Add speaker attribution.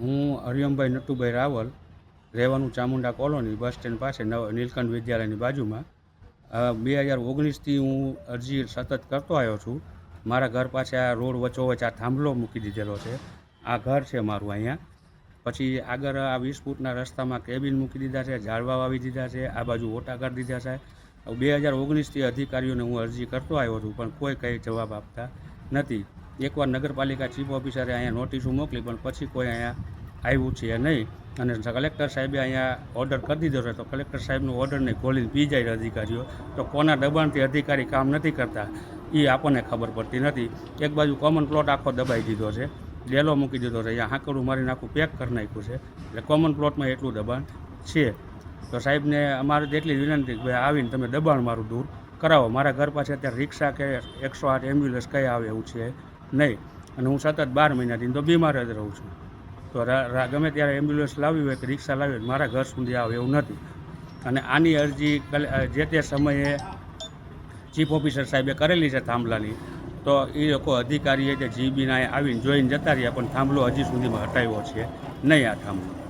Speaker 1: હું હરિયમભાઈ નટુભાઈ રાવલ, રહેવાનું Chamunda colony bus stand પાસે નવ નીલકંઠ વિદ્યાલયની બાજુમાં. બે હજાર ઓગણીસથી હું અરજી સતત કરતો આવ્યો છું. મારા ઘર પાસે આ રોડ વચ્ચોવચ આ થાંભલો મૂકી દીધેલો છે. આ ઘર છે મારું અહીંયા. પછી આગળ આ વીસ ફૂટના રસ્તામાં કેબિન મૂકી દીધા છે, ઝાડવા વાવી દીધા છે, આ બાજુ ઓટા કરી દીધા છે. બે હજાર ઓગણીસથી અધિકારીઓને હું અરજી કરતો આવ્યો છું, પણ કોઈ કંઈ જવાબ આપતા નથી. એકવાર નગરપાલિકા ચીફ ઓફિસરે અહીંયા નોટિસો મોકલી, પણ પછી કોઈ અહીંયા આવ્યું છે નહીં. અને કલેક્ટર સાહેબે અહીંયા ઓર્ડર કરી દીધો છે. તો કલેક્ટર સાહેબનો નહીં, ખોલીને પી જાય અધિકારીઓ. તો કોના દબાણથી અધિકારી કામ નથી કરતા એ આપણને ખબર પડતી નથી. એક બાજુ કોમન પ્લોટ આખો દબાઈ દીધો છે. ડેલો મૂકી દીધો છે. અહીંયા હાંકડું મારીને આખું પેક કરી નાખ્યું છે. એટલે કોમન પ્લોટમાં એટલું દબાણ છે. તો સાહેબને અમારે જેટલી વિનંતી કે ભાઈ આવીને તમે દબાણ મારું દૂર કરાવો. મારા ઘર પાસે અત્યારે રિક્ષા કે એકસો આઠ એમ્બ્યુલન્સ કઈ આવે એવું છે. નહીં. અને હું સતત બાર મહિનાથી તો બીમાર જ રહું છું. તો ગમે ત્યારે એમ્બ્યુલન્સ લાવી હોય કે રિક્ષા લાવી હોય, મારા ઘર સુધી આવે એવું નથી. અને આની અરજી જે તે સમયે ચીફ ઓફિસર સાહેબે કરેલી છે થાંભલાની, તો એ લોકો અધિકારીએ કે જીબીના આવીને જોઈને જતા રહ્યા, પણ થાંભલો હજી સુધીમાં હટાવ્યો છે. નહીં આ થાંભલો.